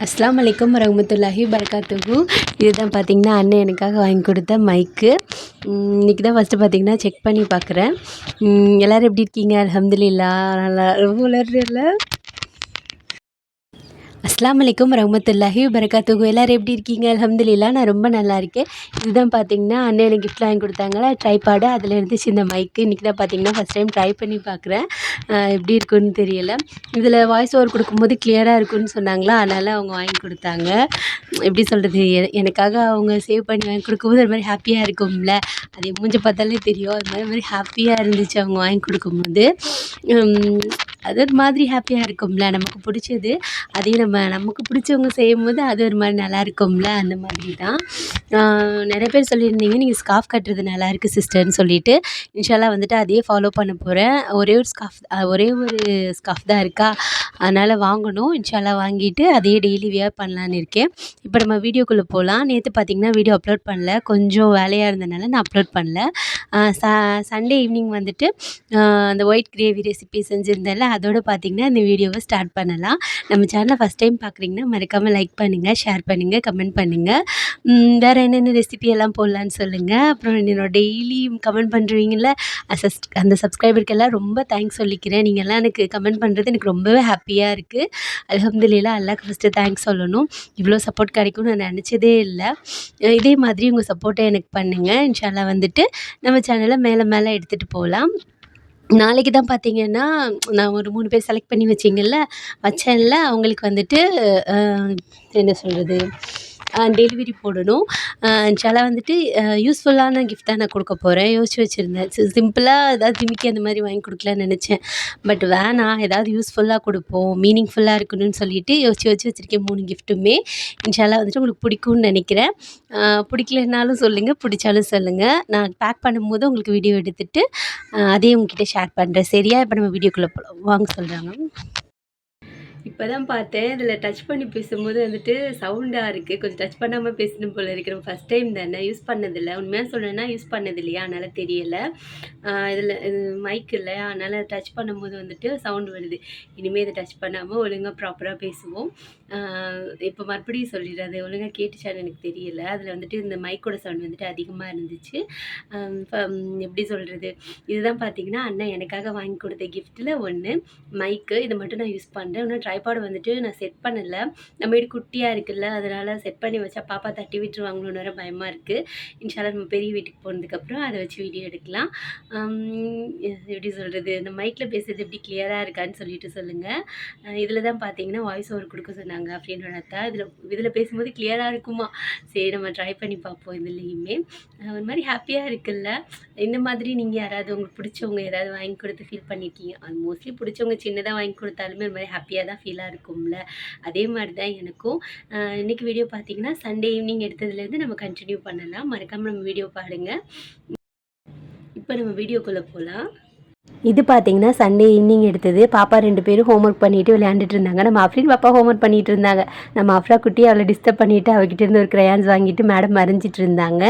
அஸ்லாம் வலைக்கம் ரஹமத்துல்லாஹி பரகாத்துஹு இதுதான் பார்த்தீங்கன்னா அண்ணன் எனக்காக வாங்கி கொடுத்த மைக்கு இன்றைக்கி தான் ஃபஸ்ட்டு பார்த்தீங்கன்னா செக் பண்ணி பார்க்குறேன். எல்லோரும் எப்படி இருக்கீங்க? அலமதுல்லா நல்லா ரொம்ப வளர்றல அஸ்லாம் வலைக்கம் ரஹமத்துல்லாஹி வரகாத்துகு எல்லோரும் எப்படி இருக்கீங்க? அல்ஹம்துலில்லா நான் ரொம்ப நல்லா இருக்கேன். இதுதான் பார்த்தீங்கன்னா அண்ணன் எனக்கு கிஃப்ட் வாங்கி கொடுத்தாங்களா? ட்ரைபாடு அதில் இருந்துச்சு இந்த மைக்கு இன்றைக்கி தான் பார்த்தீங்கன்னா ஃபஸ்ட் டைம் ட்ரை பண்ணி பார்க்குறேன் எப்படி இருக்குன்னு தெரியல. இதில் வாய்ஸ் ஓவர் கொடுக்கும்போது கிளியராக இருக்குன்னு சொன்னாங்களா? அதனால் அவங்க வாங்கி கொடுத்தாங்க. எப்படி சொல்கிறது எனக்காக அவங்க சேவ் பண்ணி வாங்கி கொடுக்கும்போது அது மாதிரி ஹாப்பியாக இருக்கும்ல. அது மூஞ்சி பார்த்தாலே தெரியும். அது மாதிரி மாதிரி ஹாப்பியாக இருந்துச்சு அவங்க வாங்கி கொடுக்கும்போது. அது ஒரு மாதிரி ஹாப்பியாக இருக்கும்ல. நமக்கு பிடிச்சது அதையும் நம்ம நமக்கு பிடிச்சவங்க செய்யும்போது அது ஒரு மாதிரி நல்லா இருக்கும்ல. அந்த மாதிரி தான் நிறைய பேர் சொல்லியிருந்தீங்க நீங்கள் ஸ்கார்ஃப் கட்டுறது நல்லாயிருக்கு சிஸ்டர்னு சொல்லிட்டு. இன்ஷால்லா வந்துட்டு அதையே ஃபாலோ பண்ண போகிறேன் ஒரே ஒரு ஸ்கார்ஃப் ஒரே ஒரு ஸ்கார்ஃப் தான் இருக்கா? அதனால் வாங்கணும். இன்ஷால்லா வாங்கிட்டு அதையே டெய்லி வியர் பண்ணலான்னு இருக்கேன். இப்போ நம்ம வீடியோக்குள்ளே போகலாம் நேற்று பார்த்தீங்கன்னா வீடியோ அப்லோட் பண்ணல. கொஞ்சம் வேலையாக இருந்தனால நான் அப்லோட் பண்ணல. ச சண்டே ஈவினிங் வந்துட்டு அந்த ஒயிட் கிரேவி ரெசிபி செஞ்சுருந்தேன்ல அதோடு பார்த்திங்கன்னா இந்த வீடியோவை ஸ்டார்ட் பண்ணலாம். நம்ம சேனலை ஃபஸ்ட் டைம் பார்க்குறீங்கன்னா மறக்காமல் லைக் பண்ணுங்கள் ஷேர் பண்ணுங்கள் கமெண்ட் பண்ணுங்கள் வேறு என்னென்ன ரெசிபி எல்லாம் போடலான்னு சொல்லுங்கள் அப்புறம் என்னோட டெய்லி கமெண்ட் பண்ணுறீங்கள அந்த சப்ஸ்கிரைபருக்கெல்லாம் ரொம்ப தேங்க்ஸ் சொல்லிக்கிறேன். நீங்கள்லாம் எனக்கு கமெண்ட் பண்ணுறது எனக்கு ரொம்பவே ஹாப்பியாக இருக்குது அலமதுல்லா அல்லாக்கு ஃபஸ்ட்டு தேங்க்ஸ் சொல்லணும். இவ்வளோ சப்போர்ட் கிடைக்கும்னு நான் நினச்சதே இல்லை. இதே மாதிரி உங்கள் சப்போர்ட்டை எனக்கு பண்ணுங்கள் இன்ஷால்லா வந்துட்டு நம்ம சேனலை மேலே மேலே எடுத்துகிட்டு போகலாம் நாளைக்கு தான் பார்த்தீங்கன்னா நான் ஒரு மூணு பேர் செலக்ட் பண்ணி வச்சிங்கள்ல வச்சேன்ல அவங்களுக்கு வந்துட்டு என்ன சொல்கிறது டெலிவரி போடணும். சில வந்துட்டு யூஸ்ஃபுல்லான கிஃப்ட்டாக நான் கொடுக்க போகிறேன் யோசிச்சு வச்சுருந்தேன். சிம்பிளாக ஏதாவது ஜிமிக்கி அந்த மாதிரி வாங்கி கொடுக்கலான்னு நினச்சேன். பட் வேணாம். ஏதாவது யூஸ்ஃபுல்லாக கொடுப்போம். மீனிங்ஃபுல்லாக இருக்கணும்னு சொல்லிட்டு யோசிச்சு வச்சு வச்சுருக்கேன் மூணு கிஃப்ட்டுமே இன்ஷால்லா வந்துட்டு உங்களுக்கு பிடிக்கும்னு நினைக்கிறேன். பிடிக்கலனாலும் சொல்லுங்கள் பிடிச்சாலும் சொல்லுங்கள் நான் பேக் பண்ணும்போது உங்களுக்கு வீடியோ எடுத்துகிட்டு அதையும் உங்ககிட்ட ஷேர் பண்ணுறேன் சரியா? இப்போ நம்ம வீடியோக்குள்ளே போகலாம் வாங்க சொல்கிறாங்க இப்போ தான் பார்த்தேன். இதில் டச் பண்ணி பேசும்போது வந்துட்டு சவுண்டாக இருக்குது கொஞ்சம் டச் பண்ணாமல் பேசணும் போல் இருக்கிற ஃபஸ்ட் டைம் தானே. யூஸ் பண்ணதில்லை. உண்மையாக சொல்லணும்னா யூஸ் பண்ணது இல்லையா அதனால் தெரியலை. இதில் இது மைக் இல்லை. அதனால் டச் பண்ணும்போது வந்துட்டு சவுண்ட் வருது. இனிமேல் இதை டச் பண்ணாமல் ஒழுங்காக ப்ராப்பராக பேசுவோம். இப்போ மறுபடியும் சொல்லிடுறது ஒழுங்காக கேட்டுச்சான்னு எனக்கு தெரியல. அதில் வந்துட்டு இந்த மைக்கோட சவுண்ட் வந்துட்டு அதிகமாக இருந்துச்சு. எப்படி சொல்கிறது இதுதான் பார்த்தீங்கன்னா அண்ணன் எனக்காக வாங்கி கொடுத்த கிஃப்ட்டில் ஒன்று மைக்கு இதை மட்டும் நான் யூஸ் பண்ணுறேன் இன்னும் ட்ரைபாடு வந்துட்டு நான் செட் பண்ணலை. நம்ம வீடு குட்டியாக இருக்குல்ல அதனால் செட் பண்ணி வச்சா பாப்பா தட்டி விட்டுருவாங்களோன்னு வர பயமாக இருக்குது இன்ஷால்லாம் நம்ம பெரிய வீட்டுக்கு போனதுக்கப்புறம் அதை வச்சு வீடியோ எடுக்கலாம். எப்படி சொல்கிறது இந்த மைக்கில் பேசுறது எப்படி கிளியராக இருக்கான்னு சொல்லிட்டு சொல்லுங்கள் இதில் தான் பார்த்தீங்கன்னா வாய்ஸ் ஓவர் கொடுக்க சொன்னாங்க. அப்படின்னு அத்தா இதில் இதில் பேசும்போது கிளியராக இருக்குமா? சரி நம்ம ட்ரை பண்ணி பார்ப்போம் இதுலேயுமே. ஒரு மாதிரி ஹாப்பியாக இருக்குல்ல? இந்த மாதிரி நீங்கள் யாராவது உங்களுக்கு பிடிச்சவங்க ஏதாவது வாங்கி கொடுத்து ஃபீல் பண்ணியிருக்கீங்க அது மோஸ்ட்லி பிடிச்சவங்க சின்னதாக வாங்கி கொடுத்தாலுமே ஒரு மாதிரி ஹாப்பியாக தான் ஃபீலாக இருக்கும்ல. அதே மாதிரி தான் எனக்கும் இன்றைக்கி வீடியோ பார்த்தீங்கன்னா சண்டே ஈவினிங் எடுத்ததுலேருந்து நம்ம கண்டினியூ பண்ணலாம். மறக்காமல் நம்ம வீடியோ பாருங்கள் இப்போ நம்ம வீடியோக்குள்ளே போகலாம் இது பார்த்தீங்கன்னா சண்டே ஈவினிங் எடுத்தது. பாப்பா ரெண்டு பேரும் ஹோம் ஒர்க் பண்ணிட்டு விளையாண்டுட்டு இருந்தாங்க. நம்ம அஃப்ரின் பாப்பா ஹோம் ஒர்க் பண்ணிட்டு இருந்தாங்க. நம்ம அஃப்ரா குட்டி அவளை டிஸ்டர்ப் பண்ணிட்டு அவகிட்ட இருந்து ஒரு க்ரையான்ஸ் வாங்கிட்டு மேடம் மறைஞ்சிட்டு இருந்தாங்க.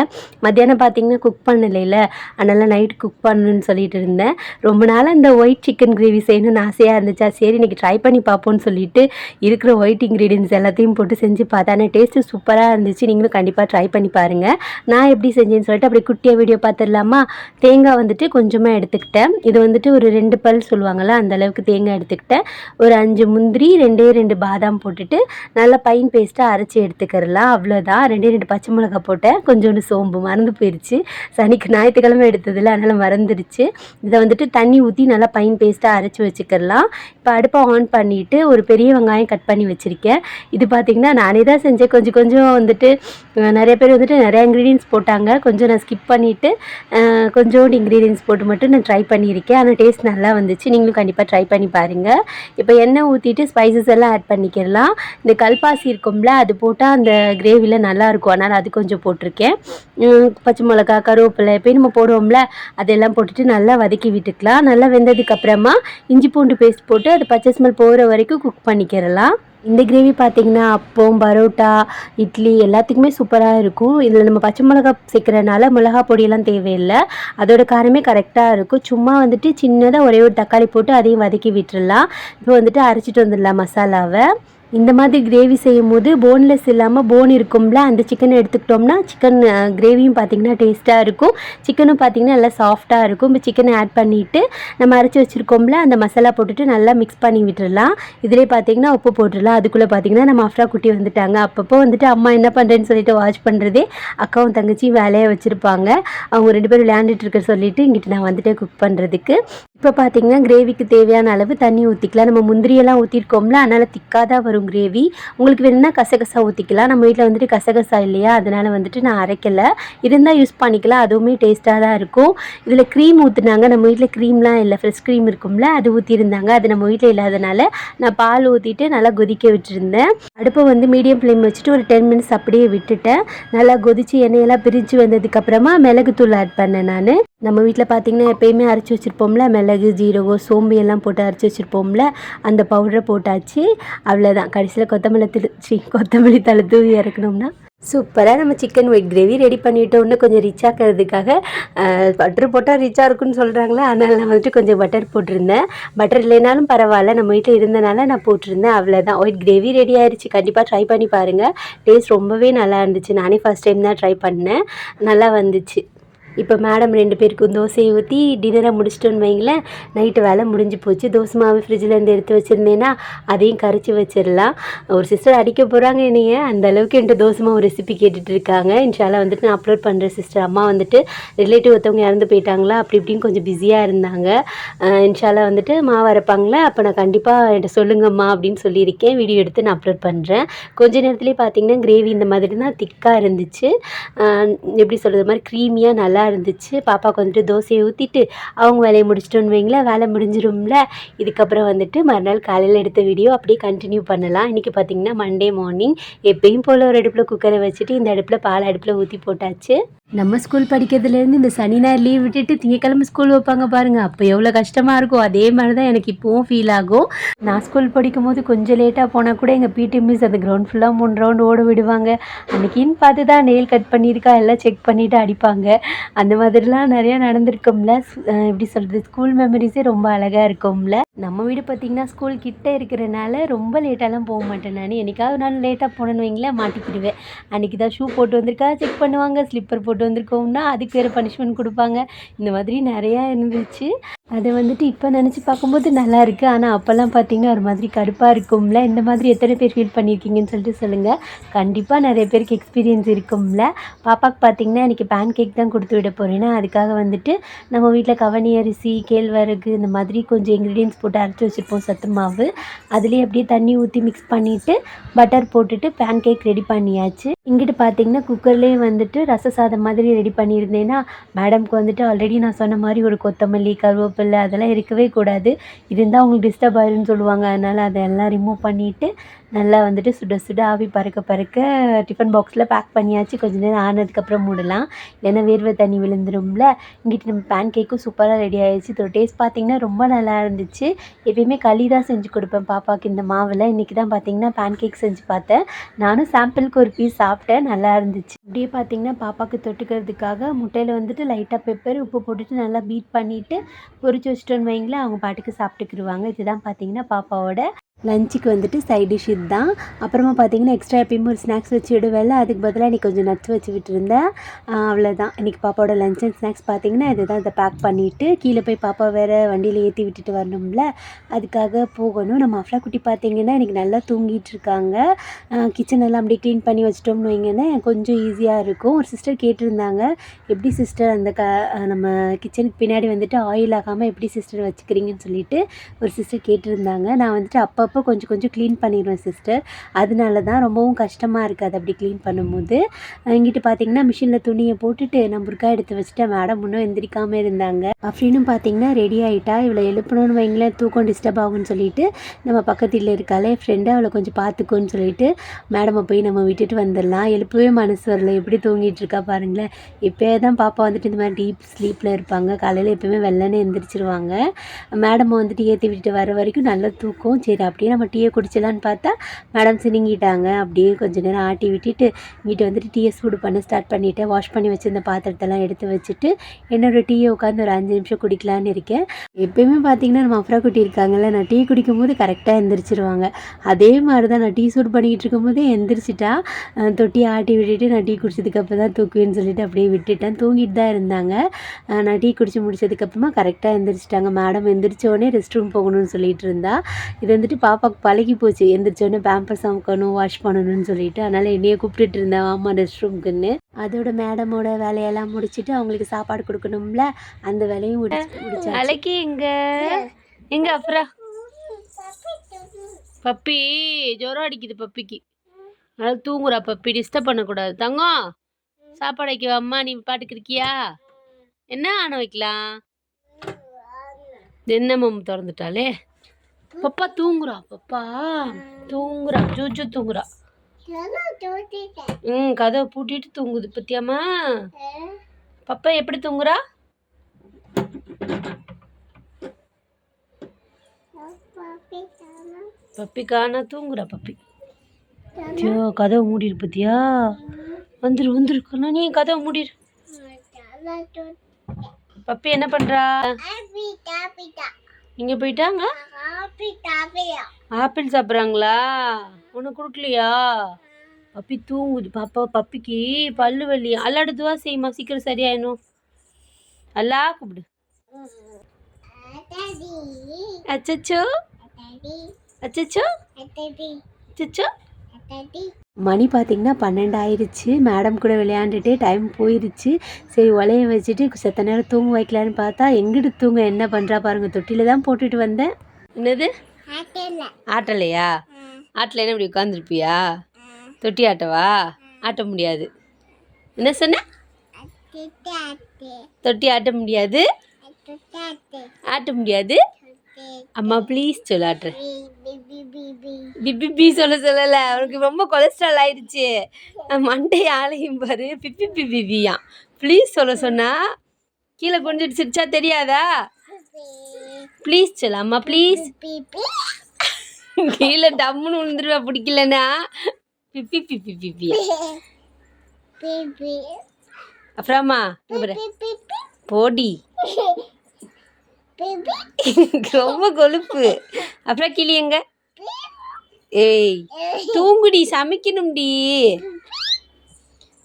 மத்தியானம் பார்த்தீங்கன்னா குக் பண்ணலையில அதனால் நைட் குக் பண்ணணும்னு சொல்லிட்டு இருந்தேன். ரொம்ப நாள் அந்த ஒயிட் சிக்கன் கிரேவி செய்யணும்னு ஆசையாக இருந்துச்சா? சரி இன்றைக்கி ட்ரை பண்ணி பார்ப்போம்னு சொல்லிட்டு இருக்கிற ஒயிட் இன்க்ரீடியன்ஸ் எல்லாத்தையும் போட்டு செஞ்சு பார்த்தா ஆனால் டேஸ்ட்டு சூப்பராக இருந்துச்சு. நீங்களும் கண்டிப்பாக ட்ரை பண்ணி பாருங்கள் நான் எப்படி செஞ்சேன்னு சொல்லிட்டு அப்படி குட்டியாக வீடியோ பார்த்துடலாமா? தேங்காய் வந்துட்டு கொஞ்சமாக எடுத்துக்கிட்டேன். இது வந்துட்டு வந்துட்டு ஒரு ரெண்டு பல் சொல்லுவாங்கள்ல அந்த அளவுக்கு தேங்காய் எடுத்துக்கிட்டேன். ஒரு அஞ்சு முந்திரி ரெண்டே ரெண்டு பாதாம் போட்டுட்டு நல்லா பைன் பேஸ்ட்டாக அரைச்சி எடுத்துக்கிறலாம். அவ்வளோதான் ரெண்டே ரெண்டு பச்சை மிளகா போட்டேன். கொஞ்சோண்டு சோம்பு. மறந்து போயிடுச்சு சனிக்கு ஞாயிற்றுக்கிழமை எடுத்ததில்ல. அதனால் மறந்துடுச்சு இதை வந்துட்டு தண்ணி ஊற்றி நல்லா பைன் பேஸ்ட்டாக அரைச்சி வச்சுக்கிறலாம். இப்போ அடுப்பை ஆன் பண்ணிவிட்டு ஒரு பெரிய வெங்காயம் கட் பண்ணி வச்சுருக்கேன். இது பார்த்திங்கன்னா நானே தான் செஞ்சேன். கொஞ்சம் கொஞ்சம் வந்துட்டு நிறைய பேர் வந்துட்டு நிறையா இன்க்ரீடியன்ஸ் போட்டாங்க. கொஞ்சம் நான் ஸ்கிப் பண்ணிவிட்டு கொஞ்சோண்டு இன்க்ரீடியன்ஸ் போட்டு மட்டும் நான் ட்ரை பண்ணியிருக்கேன். ஆனால் டேஸ்ட் நல்லா வந்துச்சு. நீங்களும் கண்டிப்பாக ட்ரை பண்ணி பாருங்கள் இப்போ எண்ணெய் ஊற்றிட்டு ஸ்பைசஸ் எல்லாம் ஆட் பண்ணிக்கிடலாம். இந்த கல்பாசி இருக்கும்ல அது போட்டால் அந்த கிரேவியில் நல்லாயிருக்கும் அதனால் அது கொஞ்சம் போட்டிருக்கேன். பச்சை மிளகா கருவேப்பிலை எப்பயும் நம்ம போடுவோம்ல அதெல்லாம் போட்டுட்டு நல்லா வதக்கி விட்டுக்கலாம். நல்லா வெந்ததுக்கப்புறமா இஞ்சி பூண்டு பேஸ்ட் போட்டு அது பச்சை ஸ்மெல் போகிற வரைக்கும் குக் பண்ணிக்கிறலாம் இந்த கிரேவி பார்த்திங்கன்னா அப்பம் பரோட்டா இட்லி எல்லாத்துக்குமே சூப்பராக இருக்கும். இதில் நம்ம பச்சை மிளகா சேர்க்குறனால மிளகா பொடியெல்லாம் தேவையில்லை. அதோட காரமே கரெக்டாக இருக்கும். சும்மா வந்துட்டு சின்னதாக ஒரே ஒரு தக்காளி போட்டு அதையும் வதக்கி விட்டுடலாம் இப்போ வந்துட்டு அரைச்சிட்டு வந்துடலாம் மசாலாவை. இந்த மாதிரி கிரேவி செய்யும் போது போன்லெஸ் இல்லாமல் போன் இருக்கும்ல அந்த சிக்கனை எடுத்துக்கிட்டோம்னா சிக்கன் கிரேவியும் பார்த்திங்கன்னா டேஸ்ட்டாக இருக்கும். சிக்கனும் பார்த்திங்கன்னா நல்லா சாஃப்டாக இருக்கும். இப்போ சிக்கனை ஆட் பண்ணிவிட்டு நம்ம அரைச்சி வச்சுருக்கோம்ல அந்த மசாலா போட்டுட்டு நல்லா மிக்ஸ் பண்ணி விட்டுடலாம் இதிலே பார்த்திங்கன்னா உப்பு போட்டுடலாம் அதுக்குள்ளே பார்த்திங்கன்னா நம்ம அஃப்ரா குட்டி வந்துட்டாங்க. அப்பப்போ வந்துட்டு அம்மா என்ன பண்ணுறேன்னு சொல்லிட்டு வாட்ச் பண்ணுறதே அக்காவும் தங்கச்சியும் வேலையை வச்சுருப்பாங்க. அவங்க ரெண்டு பேரும் விளையாண்டுட்டு இருக்க சொல்லிட்டு இங்கிட்டு நான் வந்துட்டு குக் பண்ணுறதுக்கு இப்போ பார்த்தீங்கன்னா கிரேவிக்கு தேவையான அளவு தண்ணி ஊற்றிக்கலாம் நம்ம முந்திரியெல்லாம் ஊற்றிருக்கோம்ல அதனால் திக்காக தான் வரும் கிரேவி. உங்களுக்கு வேணும்னா கசகசா ஊற்றிக்கலாம் நம்ம வீட்டில் வந்துட்டு கசகசா இல்லையா? அதனால் வந்துட்டு நான் அரைக்கலை. இருந்தால் யூஸ் பண்ணிக்கலாம். அதுவுமே டேஸ்ட்டாக தான் இருக்கும். இதில் க்ரீம் ஊற்றுனாங்க நம்ம வீட்டில் க்ரீம்லாம் இல்லை. ஃப்ரெஷ் க்ரீம் இருக்கும்ல அது ஊற்றிருந்தாங்க அது நம்ம வீட்டில் இல்லாதனால நான் பால் ஊற்றிட்டு நல்லா கொதிக்க விட்டுருந்தேன். அடுப்பை வந்து மீடியம் ஃப்ளேம் வச்சுட்டு ஒரு டென் மினிட்ஸ் அப்படியே விட்டுட்டேன். நல்லா கொதித்து எண்ணெயெல்லாம் பிரித்து வந்ததுக்கப்புறமா மிளகுத்தூள் ஆட் பண்ணேன் நான். நம்ம வீட்டில் பார்த்தீங்கன்னா எப்பயுமே அரைச்சி வச்சுருப்போம்ல. மிளகு ஜீரகம் சோம்பு எல்லாம் போட்டு அரைச்சி வச்சுருப்போம்ல. அந்த பவுடரை போட்டாச்சு. அவ்வளோதான் கடைசியில் கொத்தமல்லி தூள் கொத்தமல்லி தலை தூவி இறக்கணும்னா சூப்பராக நம்ம சிக்கன் ஒயிட் கிரேவி ரெடி பண்ணிட்டோம்னு கொஞ்சம் ரிச்சாக்கிறதுக்காக பட்டர் போட்டால் ரிச்சாக இருக்குன்னு சொல்கிறாங்களே அதனால் நான் வந்துட்டு கொஞ்சம் பட்டர் போட்டிருந்தேன். பட்டர் இல்லைனாலும் பரவாயில்ல. நம்ம வீட்டில் இருந்தனால நான் போட்டிருந்தேன். அவ்வளோதான் ஒயிட் கிரேவி ரெடி ஆயிடுச்சு கண்டிப்பாக ட்ரை பண்ணி பாருங்கள் டேஸ்ட் ரொம்பவே நல்லா இருந்துச்சு. நானே ஃபஸ்ட் டைம் தான் ட்ரை பண்ணேன். நல்லா வந்துச்சு. இப்போ மேடம் ரெண்டு பேருக்கும் தோசையை ஊற்றி டின்னரை முடிச்சிட்டோன்னு வைங்களேன். நைட்டு வேலை முடிஞ்சு போச்சு. தோசை மாவு ஃப்ரிட்ஜிலேருந்து எடுத்து வச்சுருந்தேன்னா அதையும் கரைச்சி வச்சிடலாம். ஒரு சிஸ்டர் அடிக்க போகிறாங்க என்னைய. அந்த அளவுக்கு என்கிட்ட தோசை மாவு ரெசிபி கேட்டுட்டு இருக்காங்க. இன்ஷால்லா வந்துட்டு நான் அப்லோட் பண்ணுறேன் சிஸ்டர் அம்மா வந்துட்டு ரிலேட்டிவ் ஒருத்தவங்க இறந்து போயிட்டாங்களா? அப்படி இப்படின்னு கொஞ்சம் பிஸியாக இருந்தாங்க. அஹ் வந்துட்டு மாவு அரைப்பாங்களே? அப்போ நான் கண்டிப்பாக என்கிட்ட சொல்லுங்கம்மா அப்படின்னு சொல்லியிருக்கேன். வீடியோ எடுத்து நான் அப்லோட் பண்ணுறேன் கொஞ்ச நேரத்துலேயே பார்த்தீங்கன்னா கிரேவி இந்த மாதிரி தான் திக்காக இருந்துச்சு. எப்படி சொல்கிறது மாதிரி க்ரீமியாக நல்லா இருந்துச்சு. பாப்பாவுக்கு வந்துட்டு தோசையை ஊற்றிட்டு அவங்க வேலையை முடிச்சிட்டோன்னு வைங்களேன் வேலை முடிஞ்சிரும்ல. இதுக்கப்புறம் வந்துட்டு மறுநாள் காலையில் எடுத்த வீடியோ அப்படியே கண்டினியூ பண்ணலாம். இன்றைக்கி பார்த்தீங்கன்னா மண்டே மார்னிங் எப்பயும் போல் ஒரு அடுப்பில் குக்கரை வச்சுட்டு இந்த அடுப்பில் பால் அடுப்பில் ஊற்றி போட்டாச்சு. நம்ம ஸ்கூல் படிக்கிறதுலேருந்து இந்த சனி ஞாயிறு லீவ் விட்டுட்டு திங்கக்கிழமை ஸ்கூல் வைப்பாங்க பாருங்கள் அப்போ எவ்வளோ கஷ்டமாக இருக்கும். அதே மாதிரி தான் எனக்கு இப்போவும் ஃபீல் ஆகும். நான் ஸ்கூல் படிக்கும் போது கொஞ்சம் லேட்டாக போனால் கூட எங்கள் பிடி மிஸ் அந்த கிரவுண்ட் ஃபுல்லாக மூணு ரவுண்ட் ஓட விடுவாங்க. அன்றைக்கின்னு பார்த்து தான் நெயில் கட் பண்ணியிருக்கா எல்லாம் செக் பண்ணிவிட்டு அடிப்பாங்க. அந்த மாதிரிலாம் நிறையா நடந்திருக்கும்ல. எப்படி சொல்கிறது ஸ்கூல் மெமரிஸே ரொம்ப அழகாக இருக்கும்ல. நம்ம வீடு பார்த்திங்கன்னா ஸ்கூல் கிட்டே இருக்கிறனால ரொம்ப லேட்டாலாம் போக மாட்டேன் நான். என்றைக்காவது நான் லேட்டாக போனேன்னு வைங்களேன் மாட்டிக்கிடுவேன் அன்றைக்கி தான் ஷூ போட்டு வந்திருக்கா செக் பண்ணுவாங்க ஸ்லிப்பர் போட்டு வந்திருக்கோம்னா அதுக்கு வேறு பனிஷ்மெண்ட் கொடுப்பாங்க. இந்த மாதிரி நிறையா இருந்துச்சு. அதை வந்துட்டு இப்போ நினச்சி பார்க்கும்போது நல்லா இருக்குது ஆனால் அப்போல்லாம் பார்த்தீங்கன்னா ஒரு மாதிரி கடுப்பாக இருக்கும்ல. இந்த மாதிரி எத்தனை பேர் ஃபீல் பண்ணியிருக்கீங்கன்னு சொல்லிட்டு சொல்லுங்கள் கண்டிப்பாக நிறைய பேருக்கு எக்ஸ்பீரியன்ஸ் இருக்கும்ல. பாப்பாவுக்கு பார்த்தீங்கன்னா எனக்கு பேன் கேக் தான் கொடுத்து விட போகிறேன்னா அதுக்காக வந்துட்டு நம்ம வீட்டில் கவனி அரிசி கேழ்வரகு இந்த மாதிரி கொஞ்சம் இன்க்ரீடியன்ஸ் போட்டு அரைச்சி வச்சுருப்போம். சத்து மாவு. அதுலேயே அப்படியே தண்ணி ஊற்றி மிக்ஸ் பண்ணிவிட்டு பட்டர் போட்டுட்டு பேன் கேக் ரெடி பண்ணியாச்சு. இங்கிட்டு பார்த்தீங்கன்னா குக்கர்லேயே வந்துட்டு ரச சாதம் மாதிரி ரெடி பண்ணியிருந்தேன்னா மேடம்க்கு வந்துட்டு ஆல்ரெடி நான் சொன்ன மாதிரி ஒரு கொத்தமல்லி கருவேப்பிலை அதெல்லாம் இருக்கவே கூடாது. இருந்தால் அவங்களுக்கு டிஸ்டர்ப் ஆயிரும்னு சொல்லுவாங்க. அதனால் அதை எல்லாம் ரிமூவ் பண்ணிவிட்டு நல்லா வந்துட்டு சுட சுட ஆவி பறக்க பறக்க டிஃபன் பாக்ஸில் பேக் பண்ணியாச்சு. கொஞ்ச நேரம் ஆனதுக்கப்புறம் மூடலாம். ஏன்னா வேர்வை தண்ணி விழுந்துரும்ல. இங்கிட்டு நம்ம பேன் கேக்கும் சூப்பராக ரெடி ஆகிடுச்சு இதோட டேஸ்ட் பார்த்தீங்கன்னா ரொம்ப நல்லா இருந்துச்சு. எப்பயுமே களி தான் செஞ்சு கொடுப்பேன் பாப்பாவுக்கு இந்த மாவில். இன்றைக்கி தான் பார்த்தீங்கன்னா பேன் கேக் செஞ்சு பார்த்தேன். நானும் சாம்பிளுக்கு ஒரு பீஸ் சாப்பிட்டேன். நல்லா இருந்துச்சு. அப்படியே பார்த்தீங்கன்னா பாப்பாவுக்கு தொட்டுக்கிறதுக்காக முட்டையில் வந்துட்டு லைட்டாக பெப்பர் உப்பு போட்டுட்டு நல்லா பீட் பண்ணிவிட்டு பொறிச்சு வச்சிட்டோன்னு வைங்களேன். அவங்க பாட்டுக்கு சாப்பிட்டுக்கிடுவாங்க இதுதான் பார்த்தீங்கன்னா பாப்பாவோட லஞ்சுக்கு வந்துட்டு சைட் டிஷ் இதுதான். அப்புறமா பார்த்தீங்கன்னா எக்ஸ்ட்ரா எப்பயுமே ஒரு ஸ்நாக்ஸ் வச்சு விடுவேல அதுக்கு பதிலாக இன்றைக்கி கொஞ்சம் நட்ஸ் வச்சு விட்டுருந்தேன். அவ்வளோதான் இன்றைக்கி பாப்பாவோட லஞ்ச் அண்ட் ஸ்நாக்ஸ் பார்த்தீங்கன்னா இதுதான் இதை பேக் பண்ணிவிட்டு கீழே போய் பாப்பா வேறு வண்டியில் ஏற்றி விட்டுட்டு வரணும்ல. அதுக்காக போகணும். நம்ம அஃப்ரா குட்டி பார்த்தீங்கன்னா இன்றைக்கி நல்லா தூங்கிட்டு இருக்காங்க. கிச்சன் எல்லாம் அப்படியே க்ளீன் பண்ணி வச்சிட்டோம்னு வைங்கன்னா கொஞ்சம் ஈஸியாக இருக்கும். ஒரு சிஸ்டர் கேட்டிருந்தாங்க எப்படி சிஸ்டர் அந்த க நம்ம கிச்சனுக்கு பின்னாடி வந்துட்டு ஆயில் ஆகாமல் எப்படி சிஸ்டர் வச்சுக்கிறீங்கன்னு சொல்லிட்டு ஒரு சிஸ்டர் கேட்டிருந்தாங்க. நான் வந்துட்டு அப்பப்போ கொஞ்சம் கொஞ்சம் க்ளீன் பண்ணிடுவேன் சிஸ்டர் அதனால தான் ரொம்பவும் கஷ்டமாக இருக்காது அப்படி க்ளீன் பண்ணும்போது. இங்கிட்டு பார்த்தீங்கன்னா மிஷினில் துணியை போட்டுட்டு நான் புர்கா எடுத்து வச்சுட்டேன். மேடம் இன்னும் எந்திரிக்காமல் இருந்தாங்க. அப்படின்னும் பார்த்தீங்கன்னா ரெடி ஆகிட்டா இவளை எழுப்பணும்னு வைங்களேன் தூக்கம் டிஸ்டர்ப் ஆகும்னு சொல்லிட்டு நம்ம பக்கத்தில் இருக்காளே ஃப்ரெண்டு அவளை கொஞ்சம் பார்த்துக்கோன்னு சொல்லிட்டு மேடமை போய் நம்ம விட்டுட்டு வந்துடலாம். எழுப்பவே மனசு வரல. எப்படி தூங்கிட்டு இருக்கா பாருங்களேன். இப்போயே தான் பாப்பா வந்துட்டு இந்த மாதிரி டீப் ஸ்லீப்பில் இருப்பாங்க. காலையில் எப்போயுமே வெள்ளனே எந்திரிச்சிருவாங்க. மேடம் வந்துட்டு ஏற்றி விட்டுட்டு வர வரைக்கும் நல்ல தூக்கம். சரி அப்படி அப்படியே நம்ம டீயை குடிச்சலான்னு பார்த்தா மேடம் சினிங்கிட்டாங்க. அப்படியே கொஞ்ச நேரம் ஆட்டி விட்டுட்டு வீட்டை வந்துட்டு டீயை சூடு பண்ண ஸ்டார்ட் பண்ணிவிட்டேன் வாஷ் பண்ணி வச்சுருந்த பாத்திரத்தெல்லாம் எடுத்து வச்சுட்டு என்னோட டீயை உட்காந்து ஒரு அஞ்சு நிமிஷம் குடிக்கலான்னு இருக்கேன். எப்பயுமே பார்த்தீங்கன்னா நம்ம அஃப்ரா குட்டி இருக்காங்கல்ல நான் டீ குடிக்கும் போது கரெக்டாக எந்திரிச்சிருவாங்க. அதே மாதிரி தான் நான் டீ சூடு பண்ணிக்கிட்டு இருக்கும்போதே எந்திரிச்சிட்டா தொட்டி ஆட்டி விட்டுட்டு நான் டீ குடிச்சதுக்கப்புறம் தான் தூக்குவேன்னு சொல்லிட்டு அப்படியே விட்டுட்டேன். தூங்கிட்டு தான் இருந்தாங்க. நான் டீ குடிச்சு முடிச்சதுக்கப்புறமா கரெக்டாக எந்திரிச்சிட்டாங்க. மேடம் எந்திரிச்ச உடனே ரெஸ்ட் ரூம் போகணும்னு சொல்லிட்டு இருந்தா இது வந்துட்டு பாப்பாவுக்கு பழகி போச்சு. எந்திரிச்ச உடனே பேம்பர்ஸ் அமுக்கணும் வாஷ் பண்ணணும்னு சொல்லிட்டு அதனால் என்னையே கூப்பிட்டுட்டு இருந்தேன். ஆமா ரெஸ்ட் ரூம்க்குன்னு அதோட மேடமோட வேலையெல்லாம் முடிச்சுட்டு அவங்களுக்கு சாப்பாடு கொடுக்கணும்ல அந்த வேலையும் முடிச்சு அலைக்கு எங்க? எங்க அப்புறம் பப்பி ஜுரம் அடிக்குது பப்பிக்கு. அதனால தூங்குறா பப்பி டிஸ்டர்ப் பண்ணக்கூடாது. தங்கம் சாப்பாடு வைக்கவா அம்மா நீ பாட்டுக்கு இருக்கியா? என்ன ஆன வைக்கலாம்? என்ன மம் திறந்துட்டாலே பப்பா தூங்குறா பப்பா. தூங்குறா ஜூஜு தூங்குறா. ம் கதவை பூட்டிட்டு தூங்குது பத்தியாமா பப்பா எப்படி தூங்குறா? பப்பி காணா தூங்குறா பப்பி. ஐயோ கதவை மூடிடு பத்தியா? வந்துரு வந்துரு கண்ணா நீ கதவை மூடிடு. பப்பி என்ன பண்றா? இங்க போயிட்டாங்க? ஆப்பிள் சாப்பிட்றாங்களா? உனக்கு கொடுக்கலையா? பப்பி தூங்குது. பாப்பா பப்பிக்கு பல்லு வலி. அல்லாடுதுவா செய்யுமா? சீக்கிரம் சரியாயிடும் அல்லா கூப்பிடு. அச்சச்சோ. அச்சச்சோ. அச்சச்சோ. மணி பார்த்தீங்கன்னா பன்னெண்டு ஆயிடுச்சு மேடம் கூட விளையாண்டுட்டே டைம் போயிருச்சு. சரி உலைய வச்சுட்டு செத்த நேரம் தூங்க வைக்கலான்னு பார்த்தா எங்கிட்டு தூங்க என்ன பண்ணுறா பாருங்க. தொட்டில தான் போட்டுட்டு வந்தேன். என்னது? ஆட்டலையா? ஆட்டல என்ன இப்படி உட்காந்துருப்பியா தொட்டி ஆட்டவா? ஆட்ட முடியாது. என்ன சொன்ன? தொட்டி ஆட்ட. முடியாது. ஆட்ட. முடியாது. அம்மா ப்ளீஸ் சொல்ல பிப்பி பி சொல்ல சொல்லல அவனுக்கு ரொம்ப கொலஸ்ட்ரால் ஆயிடுச்சு மண்டை ஆலையும் பாரு பிப்பி பிப்பி பியா ப்ளீஸ் சொல்ல சொன்னா கீழே கொஞ்சிட்டு சிரிச்சா தெரியாதா ப்ளீஸ் சொல்ல அம்மா ப்ளீஸ் கீழே டம்முன்னு விழுந்துருவா பிடிக்கலனா பிப்பி பிப்பி பிப்பியா அப்புறமா. போடி ரொம்ப கொழுப்பு. அப்புறம் கிளி எங்க? ஏய் தூங்குடி சமைக்கணும்டி.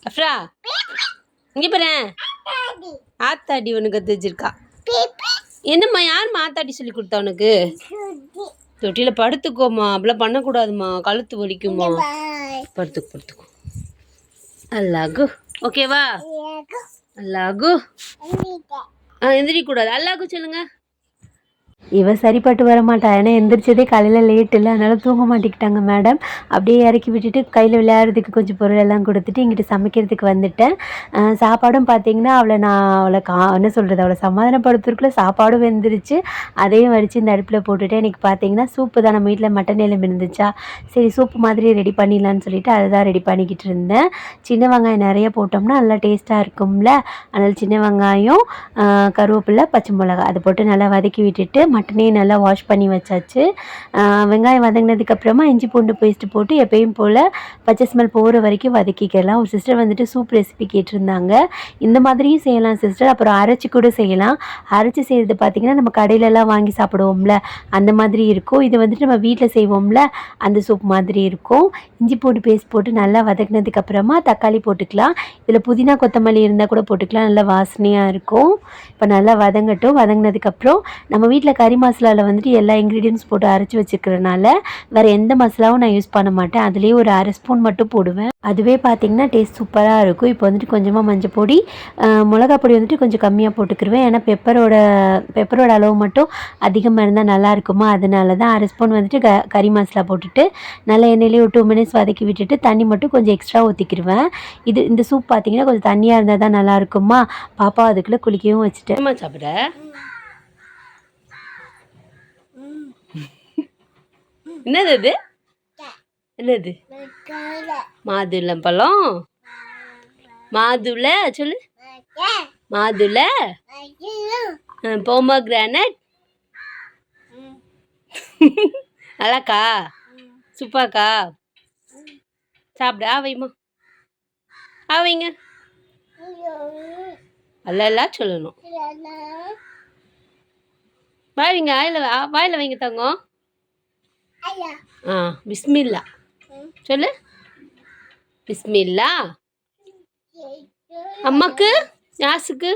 அஃப்ரா இங்க பாரு. ஆத்தாடி உனக்கு வச்சிருக்கா. என்னம்மா யாரும்மா ஆத்தாடி சொல்லி கொடுத்தா உனக்கு? தொட்டில படுத்துக்கோமா அப்படிலாம் பண்ணக்கூடாதும்மா. கழுத்து வலிக்குமா படுத்துக்கு படுத்துக்கோ. அல்லாகு ஓகேவா? அல்லாகு ஆ எந்திரிக்கூடாது அல்லாகு சொல்லுங்க. இவ சரிப்பட்டு வர மாட்டா ஏன்னா எந்திரிச்சதே காலையில் லேட் இல்லை. அதனால தூங்க மாட்டேங்கிட்டாங்க மேடம் அப்படியே இறக்கி விட்டுட்டு கையில் விளையாடுறதுக்கு கொஞ்சம் பொருள் எல்லாம் கொடுத்துட்டு இங்கிட்டு சமைக்கிறதுக்கு வந்துட்டேன். சாப்பாடும் பார்த்தீங்கன்னா அவளை நான் அவளை கா என்ன சொல்கிறது அவளை சமாதானப்படுத்துறதுக்குள்ள சாப்பாடும் வெந்துருச்சு. அதையும் வடித்து இந்த அடுப்பில் போட்டுட்டு எனக்கு பார்த்தீங்கன்னா சூப்பு தான். நம்ம வீட்டில் மட்டன் எலும்பு இருந்துச்சா? சரி சூப்பு மாதிரி ரெடி பண்ணிடலான்னு சொல்லிட்டு அதை தான் ரெடி பண்ணிக்கிட்டு இருந்தேன். சின்ன வெங்காயம் நிறைய போட்டோம்னா நல்லா டேஸ்ட்டாக இருக்கும்ல. அதனால் சின்ன வெங்காயம் கருவேப்பில்லை கருவேப்பிலை பச்சை மிளகா அதை போட்டு நல்லா வதக்கி விட்டுட்டு மட்டனையும் நல்லா வாஷ் பண்ணி வச்சாச்சு. வெங்காயம் வதங்கினதுக்கப்புறமா இஞ்சி பூண்டு பேஸ்ட்டு போட்டு எப்பயும் போல் பச்சை ஸ்மெல் போகிற வரைக்கும் வதக்கிக்கலாம். ஒரு சிஸ்டர் வந்துட்டு சூப் ரெசிபி கேட்டிருந்தாங்க. இந்த மாதிரியும் செய்யலாம் சிஸ்டர் அப்புறம் அரைச்சி கூட செய்யலாம். அரைச்சி செய்கிறது பார்த்திங்கன்னா நம்ம கடையிலலாம் வாங்கி சாப்பிடுவோம்ல அந்த மாதிரி இருக்கும். இது வந்துட்டு நம்ம வீட்டில் செய்வோம்ல அந்த சூப் மாதிரி இருக்கும். இஞ்சி பூண்டு பேஸ்ட் போட்டு நல்லா வதக்கினதுக்கப்புறமா தக்காளி போட்டுக்கலாம். இதில் புதினா கொத்தமல்லி இருந்தால் கூட போட்டுக்கலாம். நல்லா வாசனையாக இருக்கும். இப்போ நல்லா வதங்கட்டும். வதங்கினதுக்கப்புறம் நம்ம வீட்டில் கறி மசாலாவில் வந்துட்டு எல்லா இன்க்ரீடியன்ஸ் போட்டு அரைச்சி வச்சுக்கிறனால வேறு எந்த மசாலாவும் நான் யூஸ் பண்ண மாட்டேன். அதுலேயே ஒரு அரை ஸ்பூன் மட்டும் போடுவேன். அதுவே பார்த்தீங்கன்னா டேஸ்ட் சூப்பராக இருக்கும். இப்போ வந்துட்டு கொஞ்சமாக மஞ்சள் பொடி மிளகா பொடி வந்துட்டு கொஞ்சம் கம்மியாக போட்டுக்கிருவேன். ஏன்னா பெப்பரோட பெப்பரோட அளவு மட்டும் அதிகமாக இருந்தால் நல்லா இருக்குமா? அதனால தான் அரை ஸ்பூன் வந்துட்டு க கறி மசாலா போட்டுட்டு நல்லா எண்ணெயிலே ஒரு டூ மினிட்ஸ் வதக்கி விட்டுட்டு தண்ணி மட்டும் கொஞ்சம் எக்ஸ்ட்ரா ஊற்றிக்கிடுவேன் இது இந்த சூப் பார்த்தீங்கன்னா கொஞ்சம் தண்ணியாக இருந்தால் தான் நல்லா இருக்குமா? பாப்பா அதுக்குள்ளே குளிக்கவும் வச்சுட்டேன். சாப்பிட என்னது அது? என்னது? மாதுளம் பழம். மாதுளை சொல்லு. மாதுளை. போமா கிரானட் நல்லாக்கா சூப்பாக்கா சாப்பிடு ஆ வைமா ஆ வைங்க. அல்லலாம் சொல்லணும். வாய் வைங்க வாயில் வாயில் வைங்க தங்கம். ஆ பிஸ்மில்லா சொல்லு பிஸ்மில்லா அம்மாக்கு யாசுக்கு